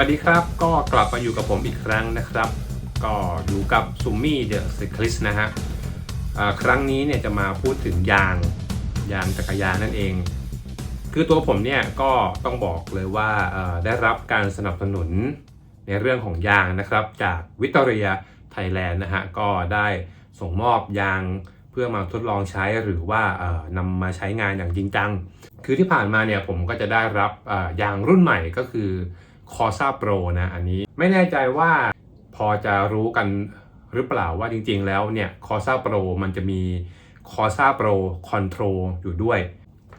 วัสดีครับ ก็กลับมาอยู่กับผมอีกครั้งนะครับ ก็อยู่กับซุมมี่เดอะซิคลิสนะฮะครั้งนี้เนี่ยจะมาพูดถึงยางยางจักรยานนั่นเอง คือตัวผมเนี่ยก็ต้องบอกเลยว่าได้รับการสนับสนุนในเรื่องของยางนะครับ จากวิตอเรียไทยแลนด์นะฮะก็ได้ส่งมอบยางเพื่อมาทดลองใช้หรือว่านำมาใช้งานอย่างจริงจัง คือที่ผ่านมาเนี่ยผมก็จะได้รับยางรุ่นใหม่ก็คือ c o r s a Pro นะอันนี้ไม่แน่ใจว่าพอจะรู้กันหรือเปล่าว่าจริงๆแล้วเนี่ย c o r s a Pro มันจะมี c o r s a Pro Control อยู่ด้วย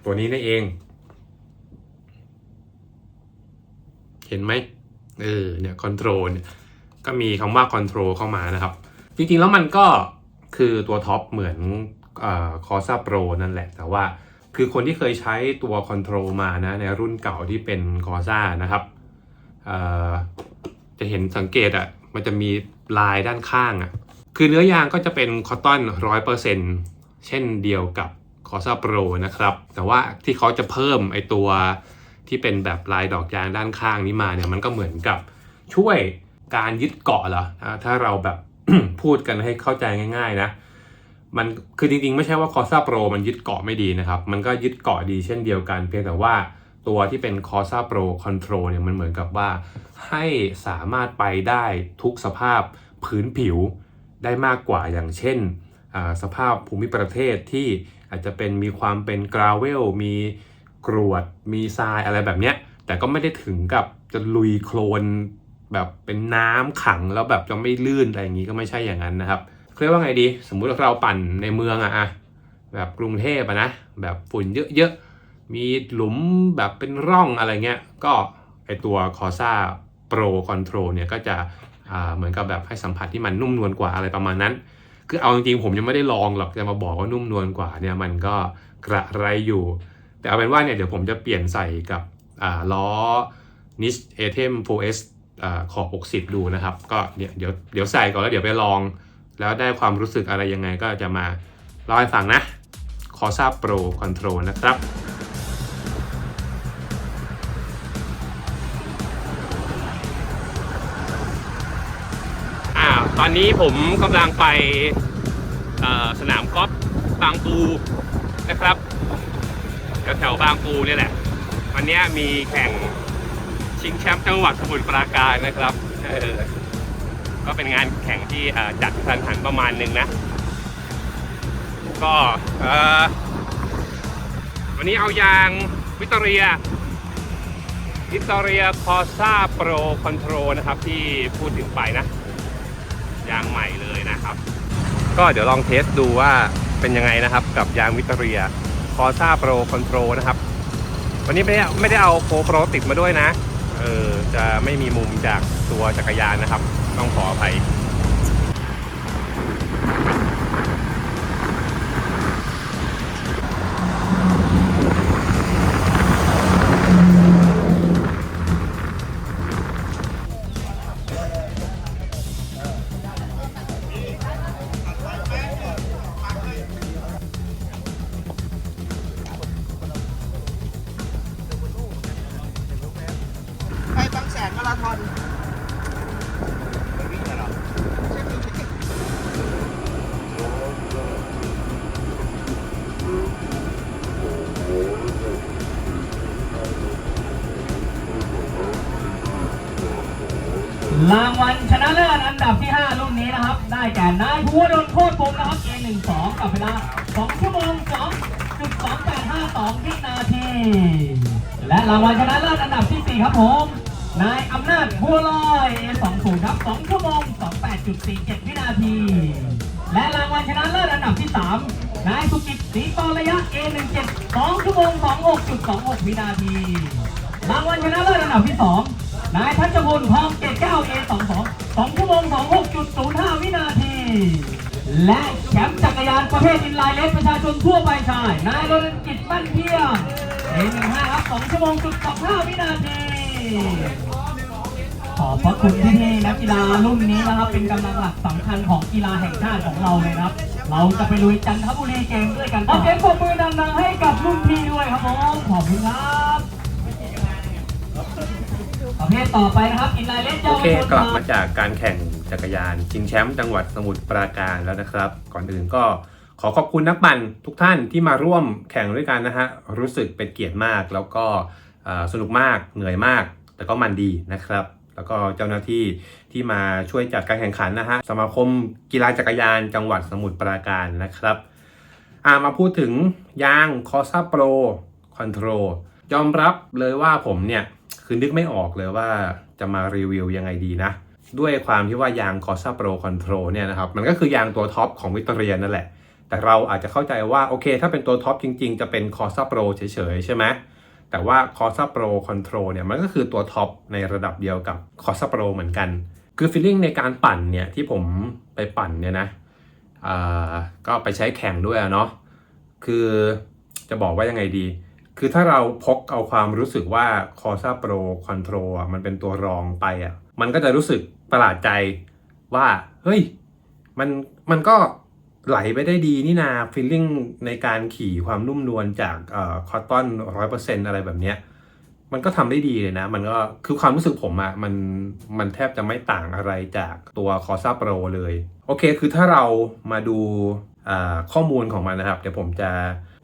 ตัวนี้นั่นเอง เห็นไหมเออเนี่ย Control เนี่ยก็มีคำว่า Control เข้ามานะครับ จริงๆแล้วมันก็คือตัวท็อปเหมือนคอร์ซาโปรนั่นแหละ แต่ว่าคือคนที่เคยใช้ตัวคอนโทรลมานะในรุ่นเก่าที่เป็นคอร์ซานะครับ จะเห็นสังเกตอะ่ะมันจะมีลายด้านข้างอะ่ะคือเนื้อยางก็จะเป็นคอตตอนร้อยเปอร์เซ็นเช่นเดียวกับคอซาโปรนะครับ แต่ว่าที่เขาจะเพิ่มไอตัวที่เป็นแบบลายดอกยางด้านข้างนี้มาเนี่ยมันก็เหมือนกับช่วยการยึดเกาะเหรอถ้าเราแบบพูดกันให้เข้าใจง่าย ๆ นะ มันคือจริงๆ ไม่ใช่ว่า Corsa Pro มันยึดเกาะไม่ดีนะครับ มันก็ยึดเกาะดีเช่นเดียวกัน เพียงแต่ว่า ตัวที่เป็น Corsa Pro Control เนี่ยมันเหมือนกับว่าให้สามารถไปได้ทุกสภาพพื้นผิวได้มากกว่าอย่างเช่น สภาพภูมิประเทศที่อาจจะเป็นมีความเป็นกราวเวลมีกรวดมีทรายอะไรแบบเนี้ยแต่ก็ไม่ได้ถึงกับจะลุยโคลนแบบเป็นน้ำขังแล้วแบบจะไม่ลื่นอะไรอย่างนี้ก็ไม่ใช่อย่างนั้นนะครับเรียกว่าไงดี สมมุติว่าเราปั่นในเมืองอะอะแบบกรุงเทพอะนะแบบฝุ่นเยอะๆ มีหลุมแบบเป็นร่องอะไรเงี้ย ก็ไอตัว Corsa Pro Control เนี่ยก็จะเหมือนกับแบบให้สัมผัสที่มันนุ่มนวลกว่าอะไรประมาณนั้น คือเอาจริงๆผมยังไม่ได้ลองหรอกจะมาบอกว่านุ่มนวลกว่าเนี่ยมันก็กระไรอยู่ แต่เอาเป็นว่าเนี่ยเดี๋ยวผมจะเปลี่ยนใส่กับล้อ Niche Atem 4S อขอบ 60 ดูนะครับ ก็เนี่ยเดี๋ยวเดี๋ยวใส่ก่อนแล้วเดี๋ยวไปลอง แล้วได้ความรู้สึกอะไรยังไงก็จะมาเล่าให้ฟังนะ Corsa Pro Control นะครับ ตอนนี้ผมกำลังไปสนามกอล์ฟบางปูนะครับแถวๆบางปูเนี่ยแหละ วันนี้มีแข่งชิงแชมป์จังหวัดสมุทรปราการนะครับก็เป็นงานแข่งที่จัดทันหันประมาณหนึ่งนะ ก็วันนี้เอายางวิตอรียวิตอรียคอซ่าโปรคอนโทรนะครับที่พูดถึงไปนะ ยางใหม่เลยนะครับ ก็เดี๋ยวลองเทสดูว่าเป็นยังไงนะครับ กับยางวิตเรียคอซ่าโปรคอนโทรนะครับ วันนี้ไม่ได้ไม่ได้เอาโคโปรติดมาด้วยนะ เออจะไม่มีมุมจากตัวจักรยานนะครับ ต้องขออภัย รางวัลชนะเลิศอันดับที่ 5 รุ่นนี้นะครับ ได้แก่นายภูวดลโคตรบุญนะครับ A12 กับเวลา2ชั่วโมง2.2852วินาที และรางวัลชนะเลิศอันดับที่ 4 ครับผม นายอำนาจบัวลอย A20 ครับ2ชั่วโมง28.47 วินาที และรางวัลชนะเลิศอันดับที่ 3 นายสุกิตศรีปอระยะ A17 2ชั่วโมง26.26 วินาที รางวัลชนะเลิศอันดับที่ 2 นายทัชพลทองเกตเก้า A22 2ชั่วโมง26.05วินาที และแชมป์จักรยานประเภทอินไลน์เลสประชาชนทั่วไปชาย นายรณกิจมั่นเที่ยง A15 ครับ2ชั่วโมงจุด25วินาที ขอบพระคุณที่นี่นักกีฬารุ่นนี้นะครับ เป็นกำลังหลักสำคัญของกีฬาแห่งชาติของเราเลยนะครับ เราจะไปลุยจันทบุรีเกมด้วยกันขอเสียงปรบมือดังๆให้กับรุ่นพี่ด้วยครับผมขอบคุณครับ ประเภทต่อไปนะครับอินไลน์เลนเยาโอวเคชนกลับมาจากการแข่งจักรยานชิงแชมป์จังหวัดสมุทรปราการแล้วนะครับ ก่อนอื่นก็ขอขอบคุณนักปั่นทุกท่านที่มาร่วมแข่งด้วยกันนะฮะรู้สึกเป็นเกียรติมากแล้วก็เอ่อสนุกมากเหนื่อยมาก แต่ก็มันดีนะครับ แล้วก็เจ้าหน้าที่ที่มาช่วยจัดการแข่งขันนะฮะสมาคมกีฬาจักรยานจังหวัดสมุทรปราการนะครับอ่ามาพูดถึงยางคอ s าโปรคอนโทรยอมรับเลยว่าผมเนี่ย คือนึกไม่ออกเลยว่าจะมารีวิวยังไงดีนะ ด้วยความที่ว่ายางคอ s าโปรคอนโทรเนี่ยนะครับ มันก็คือยางตัวท็อปของวิตเตอเรียนนั่นแหละ แต่เราอาจจะเข้าใจว่า โอเค ถ้าเป็นตัวท็อปจริงๆ จะเป็นคอ s าโปรเฉยๆ ใช่ไหมแต่ว่าคอ s าโปรคอนโทรเนี่ยมันก็คือตัวท็อปในระดับเดียวกับคอ s าโปรเหมือนกัน คือฟีลลิ่งในการปั่นเนี่ยที่ผมไปปั่นเนี่ยนะอ่าก็ไปใช้แข่งด้วยเนาะคือจะบอกว่ายังไงดี คือถ้าเราพกเอาความรู้สึกว่า Corsa Pro Control อะมันเป็นตัวรองไปอะมันก็จะรู้สึกประหลาดใจว่าเฮ้ยมันมันก็ไหลไปได้ดีนี่นาฟีลลิ่งในการขี่ความนุ่มนวลจากเอ่อคอตตอนร้อยเปอร์เซ็นอะไรแบบเนี้ยมันก็ทำได้ดีเลยนะ มันก็คือความรู้สึกผมอะมันมันแทบจะไม่ต่างอะไรจากตัว Corsa Pro เลย โอเค คือถ้าเรามาดูข้อมูลของมันนะครับ เดี๋ยวผมจะ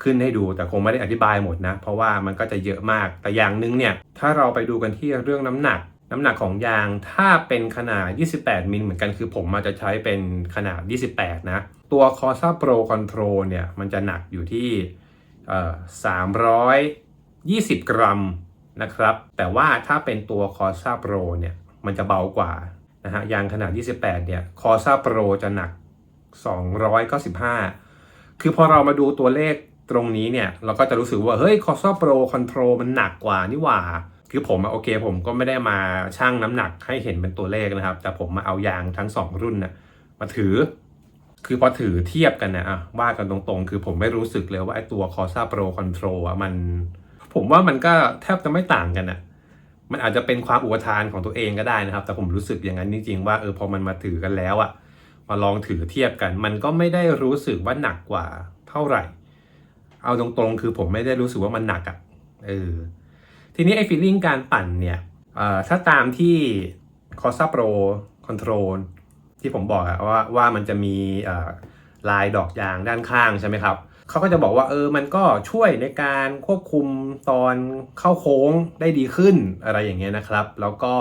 ขึ้นให้ดูแต่คงไม่ได้อธิบายหมดนะ เพราะว่ามันก็จะเยอะมากแต่อย่างหนึงเนี่ยถ้าเราไปดูกันที่เรื่องน้ำหนัก น้ำหนักของยางถ้าเป็นขนาด 28 มิลเหมือนกันคือผมอาจะใช้เป็นขนาด 28 นะ ตัว Corsa Pro Control เนี่ยมันจะหนักอยู่ที่เอ่อ320 กรัมนะครับแต่ว่าถ้าเป็นตัว Corsa Pro เนี่ยมันจะเบากว่านะฮะยางขนาด 28 เนี่ย Corsa Pro จะหนัก 295 คือพอเรามาดูตัวเลข ตรงนี้เนี่ยเราก็จะรู้สึกว่า เฮ้ย Corsa Pro Control มันหนักกว่านี่หว่า คือผมโอเคผมก็ไม่ได้มาชั่งน้ำหนักให้เห็นเป็นตัวเลขนะครับ แต่ผมมาเอายางทั้ง 2 รุ่นน่ะมาถือ คือพอถือเทียบกันนะอะว่ากันตรงๆ คือผมไม่รู้สึกเลยว่าไอ้ตัว Corsa Pro Control อะมัน ผมว่ามันก็แทบจะไม่ต่างกันอะมันอาจจะเป็นความอุปทานของตัวเองก็ได้นะครับ แต่ผมรู้สึกอย่างนั้นจริงๆว่าเออพอมันมาถือกันแล้วอะมาลองถือเทียบกัน มันก็ไม่ได้รู้สึกว่าหนักกว่าเท่าไหร่ เอาตรงๆ คือผมไม่ได้รู้สึกว่ามันหนักอะเออทีนี้ไอ้ฟีลลิ่งการปั่นเนี่ยถ้าตามที่ Corsa Pro Control ที่ผมบอกอะว่าว่ามันจะมีลายดอกยางด้านข้างใช่ไหมครับเขาก็จะบอกว่าเออมันก็ช่วยในการควบคุมตอนเข้าโค้งได้ดีขึ้นอะไรอย่างเงี้ยนะครับ แล้วก็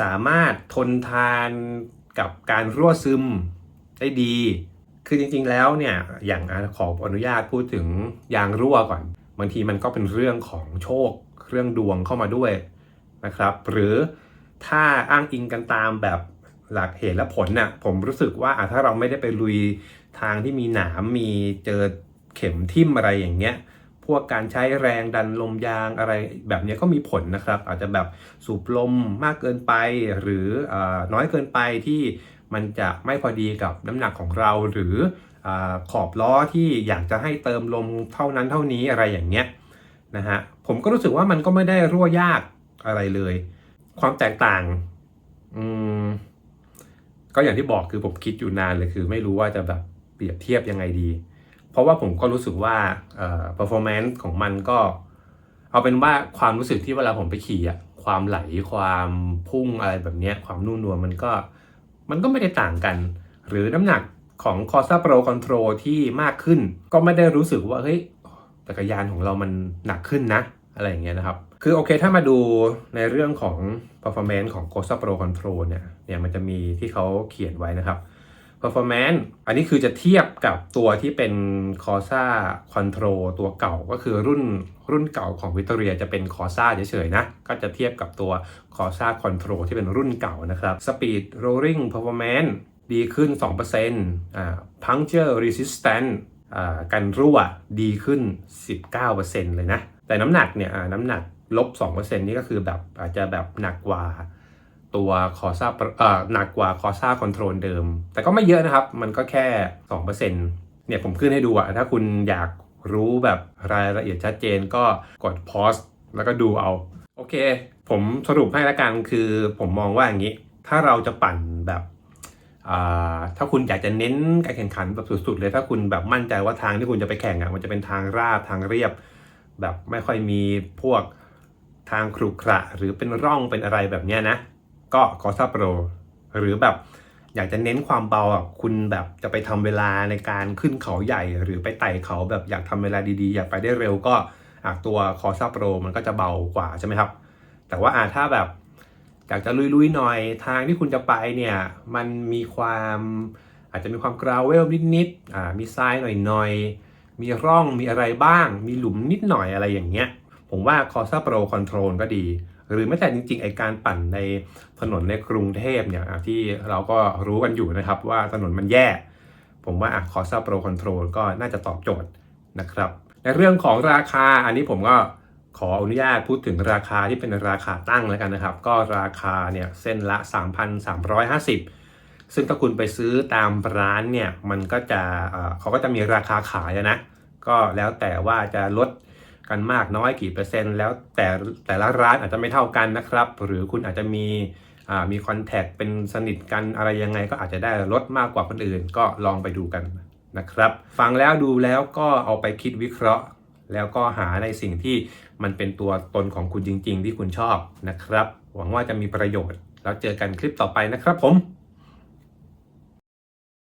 สามารถทนทานกับการรั่วซึมได้ดี คือจริงๆแล้วเนี่ยอย่างขออนุญาตพูดถึงยางรั่วก่อน บางทีมันก็เป็นเรื่องของโชคเรื่องดวงเข้ามาด้วยนะครับ หรือถ้าอ้างอิงกันตามแบบหลักเหตุและผลน่ะผมรู้สึกว่าถ้าเราไม่ได้ไปลุยทางที่มีหนามมีเจอเข็มทิ่มอะไรอย่างเงี้ยพวกการใช้แรงดันลมยางอะไรแบบนี้ก็มีผลนะครับ อาจจะแบบสูบลมมากเกินไป หรืออน้อยเกินไปที่ มันจะไม่พอดีกับน้ำหนักของเราหรืออขอบล้อที่อยากจะให้เติมลมเท่านั้นเท่านี้อะไรอย่างเงี้ยนะฮะผมก็รู้สึกว่ามันก็ไม่ได้รั่วยากอะไรเลย ความแตกต่างอืมก็อย่างที่บอกคือผมคิดอยู่นานเลยคือไม่รู้ว่าจะแบบเปรียบเทียบยังไงดี เพราะว่าผมก็รู้สึกว่าเอ่อ performance ของมันก็ เอาเป็นว่าความรู้สึกที่เวลาผมไปขี่อะความไหลความพุ่งอะไรแบบเนี้ยความนุ่มนวลมันก็ มันก็ไม่ได้ต่างกัน หรือน้ำหนักของ Corsa Pro Control ที่มากขึ้น ก็ไม่ได้รู้สึกว่าเฮ้ยจักรยานของเรามันหนักขึ้นนะ อะไรอย่างเงี้ยนะครับ คือโอเคถ้ามาดูในเรื่องของ performance ของ Corsa Pro Control เนี่ยเนี่ยมันจะมีที่เขาเขียนไว้นะครับ performance อันนี้คือจะเทียบกับตัวที่เป็น Corsa Control ตัวเก่าก็คือรุ่นรุ่นเก่าของ Victoria จะเป็น Corsa เฉยๆนะ ก็จะเทียบกับตัว Corsa Control ที่เป็นรุ่นเก่านะครับ Speed Rolling Performance ดีขึ้น 2%อ่า Puncture Resistance อ่ากันรั่วดีขึ้น 19%เลยนะ แต่น้ำหนักเนี่ยน้ำหนักลบ 2%นี่ก็คือแบบอาจจะแบบหนักกว่า ตัวคอซ่าเอ่อหนักกว่าคอซ่าคอนโทรลเดิม แต่ก็ไม่เยอะนะครับ มันก็แค่ 2%เนี่ยผมขึ้นให้ดูอะถ้าคุณอยากรู้แบบรายละเอียดชัดเจนก็กดพอสแล้วก็ดูเอา โอเค ผมสรุปให้ละกันคือผมมองว่าอย่างนี้ ถ้าเราจะปั่นแบบอ่าถ้าคุณอยากจะเน้นการแข่งขันแบบสุดๆ เลยถ้าคุณแบบมั่นใจว่าทางที่คุณจะไปแข่งอะมันจะเป็นทางราบทางเรียบ แบบไม่ค่อยมีพวกทางครุขระหรือเป็นร่องเป็นอะไรแบบเนี้ยนะ ก็คอซ่าโปรหรือแบบอยากจะเน้นความเบาอะคุณแบบจะไปทำเวลาในการขึ้นเขาใหญ่ หรือไปไต่เขาแบบอยากทำเวลาดีๆ อยากไปได้เร็วก็อตัวคอซ่าโปรมันก็จะเบากว่าใช่ไหมครับ แต่ว่าอะถ้าแบบอยากจะลุยๆหน่อยทางที่คุณจะไปเนี่ยมันมีความอาจจะมีความกราวเวลนิดๆมีทรายหน่อยๆ มีร่องมีอะไรบ้าง มีหลุมนิดหน่อยอะไรอย่างเงี้ย ผมว่า Corsa Pro Control ก็ดี หรือแม้แต่จริงๆไอการปั่นในถนนในกรุงเทพเนี่ยที่เราก็รู้กันอยู่นะครับว่าถนนมันแย่ ผมว่าอะ Corsa Pro Control ก็น่าจะตอบโจทย์นะครับ ในเรื่องของราคาอันนี้ผมก็ขออนุญาตพูดถึงราคาที่เป็นราคาตั้งแล้วกันนะครับ ก็ราคาเนี่ยเส้นละ 3,350 ซึ่งถ้าคุณไปซื้อตามร้านเนี่ยมันก็จะเขาก็จะมีราคาขายนะ ก็แล้วแต่ว่าจะลด กันมากน้อยกี่เปอร์เซ็นต์ แล้วแต่แต่ละร้านอาจจะไม่เท่ากันนะครับ หรือคุณอาจจะมีมีคอนแทคเป็นสนิทกันอะไรยังไงก็อาจจะได้ลดมากกว่าคนอื่น ก็ลองไปดูกันนะครับ ฟังแล้วดูแล้วก็เอาไปคิดวิเคราะห์ แล้วก็หาในสิ่งที่มันเป็นตัวตนของคุณจริง ๆ ที่คุณชอบนะครับ หวังว่าจะมีประโยชน์ แล้วเจอกันคลิปต่อไปนะครับผม